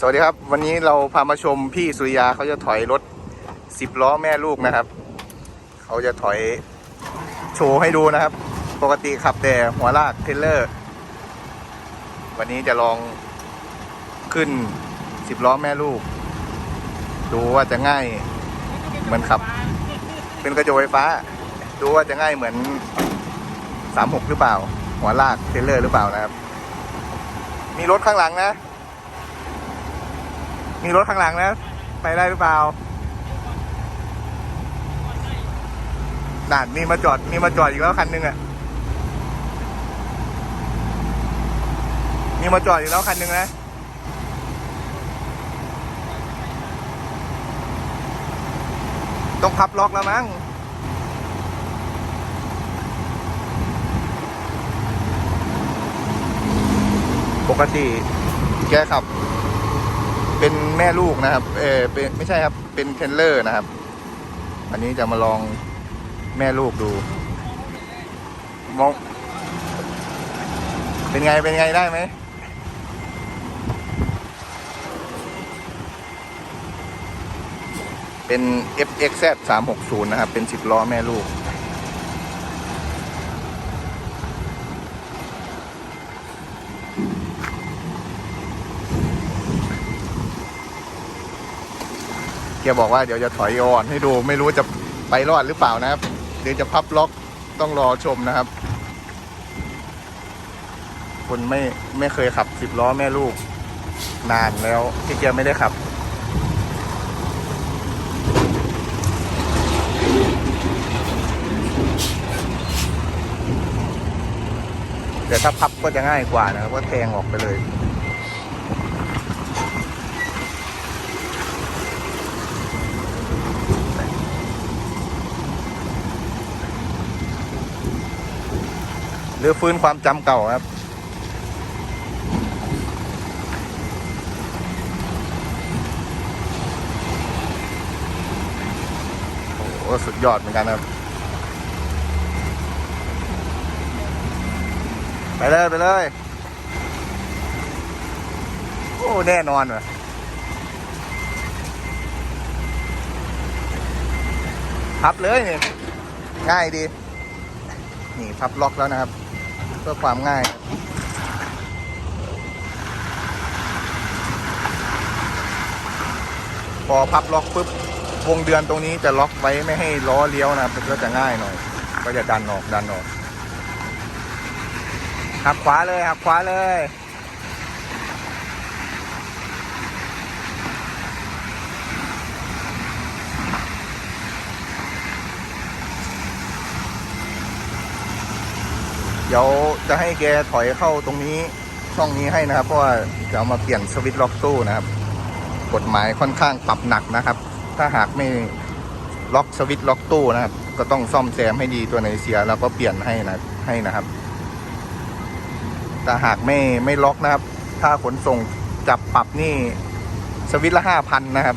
สวัสดีครับ วันนี้เราพามาชมพี่สุริยาเขาจะถอยรถสิบล้อแม่ลูกนะครับ เขาจะถอยโชว์ให้ดูนะครับ ปกติขับแต่หัวลากเทรลเลอร์ วันนี้จะลองขึ้นสิบล้อแม่ลูก ดูว่าจะง่ายเหมือนขับ เป็นกระจกไฟฟ้า ดูว่าจะง่ายเหมือนสามหกหรือเปล่า หัวลากเทรลเลอร์หรือเปล่านะครับ มีรถข้างหลังนะ มีรถข้างหลังนะ ไปได้หรือเปล่าด่านมีมาจอด มีมาจอดอีกแล้วคันหนึงอะ มีมาจอดอีกแล้วคันหนึงนะต้องพับล็อกแล้วมั้งปกติแกขับ เป็นแม่ลูกนะครับ เออเป็นไม่ใช่ครับ เป็นเทรลเลอร์นะครับ อันนี้จะมาลองแม่ลูกดูมองเป็นไง เป็นไงได้ไหม เป็น FXZ 360 นะครับ เป็น 10 ล้อแม่ลูก แกบอกว่าเดี๋ยวจะถอยอ่อนให้ดูไม่รู้จะไปรอดหรือเปล่านะครับเดี๋ยวจะพับล็อกต้องรอชมนะครับ คนไม่ไม่เคยขับสิบล้อแม่ลูก นานแล้วที่แกไม่ได้ขับแต่ถ้าพับก็จะง่ายกว่านะครับก็แทงออกไปเลย รือฟื้นความจำเก่าครับ โอ้โหสุดยอดเหมือนกันครับ ไปเลย ไปเลย โอ้ แน่นอนว่ะพับเลยนี่ง่ายดี นี่พับล็อกแล้วนะครับ พื่อความง่าย พอพับล็อกปุ๊บวงเดือนตรงนี้จะล็อกไว้ไม่ให้ล้อเลี้ยวนะก็จะง่ายหน่อย ก็จะดันออกดันออกหักขวาเลยหักขวาเลย เดี๋ยวจะให้แกถอยเข้าตรงนี้ช่องนี้ให้นะครับ เพราะว่าจะเอามาเปลี่ยนสวิตช์ล็อกตู้นะครับ กฎหมายค่อนข้างปรับหนักนะครับ ถ้าหากไม่ล็อกสวิตช์ล็อกตู้นะครับ ก็ต้องซ่อมแซมให้ดีตัวไหนเสียแล้วก็เปลี่ยนให้นะให้นะครับถ้าหากไม่ไม่ล็อกนะครับ ถ้าขนส่งจับปรับนี่สวิตละห้าพันนะครับ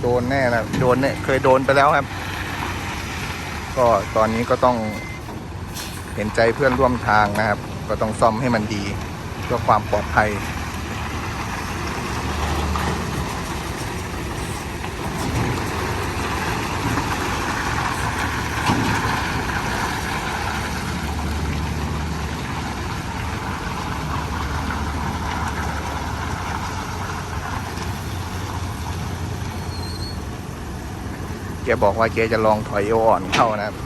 โดนแน่นะโดนเนี่ยเคยโดนไปแล้วครับ ก็ตอนนี้ก็ต้อง เห็นใจเพื่อนร่วมทางนะครับ ก็ต้องซ่อมให้มันดีเพื่อความปลอดภัยแกบอกว่าแกจะลองถอยโออ่อนเข้านะครับ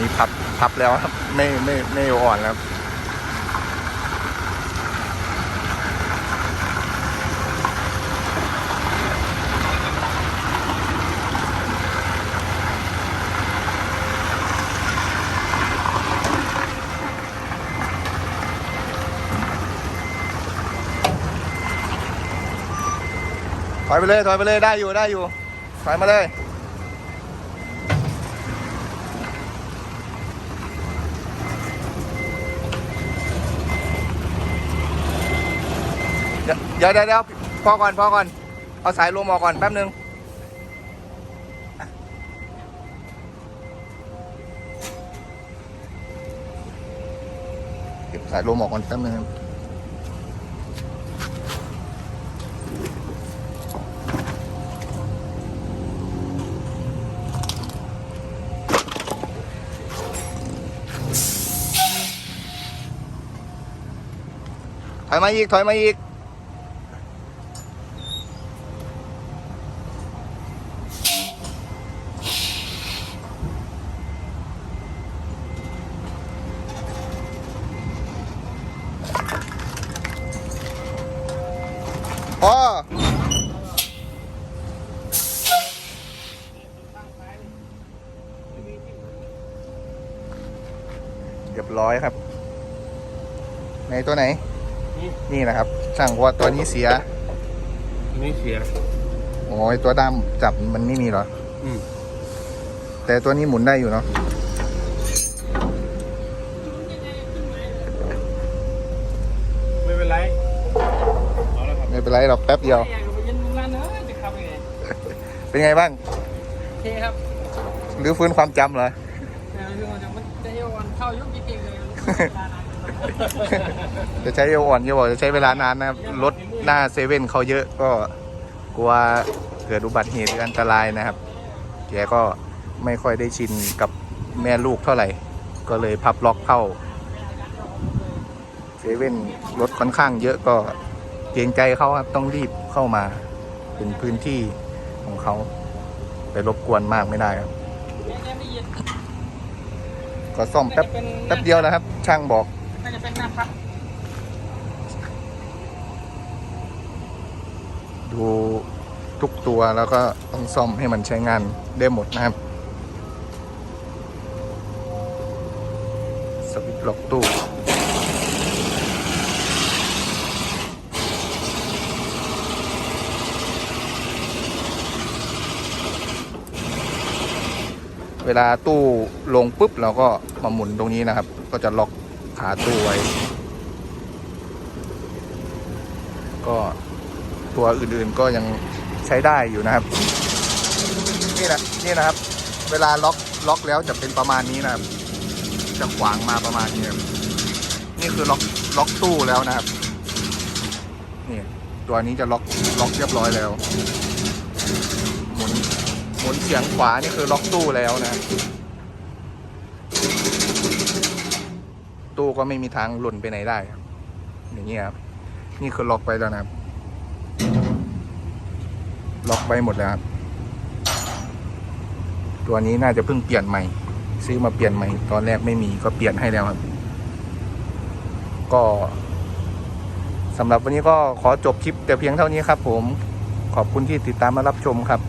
นี้พับพับแล้วครับ ไม่ไม่ไม่ออ่อนแล้วครับถอยไปเลยถอยไปเลยได้อยู่ได้อยู่ถอยมาเลย เดี๋ยวเดี๋ยวเดี๋ยวพอก่อนพอก่อน เอาสายลมออกก่อนแป๊บนึง เก็บสายลมออกก่อนแป๊บนึงถอยมาอีกถอยมาอีก พอเรียบร้อยครับ ในตัวไหน นี่นี่นะครับช่างว่าตัวนี้เสียไม่เสียโอ้ยตัวดำจับมันไม่มีเหรอ อืมแต่ตัวนี้หมุนได้อยู่เนาะ เอาแล้วครับไม่เป็นไรหรอกแป๊บเดียวอยากไปยันมุงร้านเนอะจะขับยังไงเป็นไงบ้างโอเคครับหรือฟื้นความจำเหรอ แต่คือมันจะมันจะเอวันเข้ายุคจริงๆเลยเวลานานจะใช้เอวอ่อนจะบอกจะใช้เวลานานนะครับรถหน้าเซเว่นเขาเยอะก็กลัวเกิดอุบัติเหตุหรืออันตรายนะครับแกก็ไม่ค่อยได้ชินกับแม่ลูกเท่าไหร่ ก็เลยพับล็อกเข้าเซเว่นรถค่อนข้างเยอะก็เกรงใจเขาครับต้องรีบเข้ามา เป็นพื้นที่ของเขาไปรบกวนมากไม่ได้ครับแม่ไม่เย็นก็ซ่อมแป๊บแป๊บเดียวนะครับ ช่างบอกน่าจะเป็นหน้าพักดูทุกตัวแล้วก็ต้องซ่อมให้มันใช้งานได้หมดนะครับ สวิตช์ล็อกตู้ เวลาตู้ลงปุ๊บเราก็มาหมุนตรงนี้นะครับ ก็จะล็อกขาตู้ไว้ ก็ตัวอื่นๆก็ยังใช้ได้อยู่นะครับ นี่นะนี่นะครับ เวลาล็อกล็อกแล้วจะเป็นประมาณนี้นะครับ จะขวางมาประมาณนี้นี่คือล็อกล็อกตู้แล้วนะครับ นี่ตัวนี้จะล็อกล็อกเรียบร้อยแล้ว มุนเฉียงขวานี่คือล็อกตู้แล้วนะ ตู้ก็ไม่มีทางหล่นไปไหนได้ครับอย่างนี้ครับนี่คือล็อกไว้แล้วนะครับ ล็อกไว้หมดแล้วครับ ตัวนี้น่าจะเพิ่งเปลี่ยนใหม่ ซื้อมาเปลี่ยนใหม่ ตอนแรกไม่มีก็เปลี่ยนให้แล้วครับ ก็สำหรับวันนี้ก็ขอจบคลิปแต่เพียงเท่านี้ครับผมขอบคุณที่ติดตามมารับชมครับ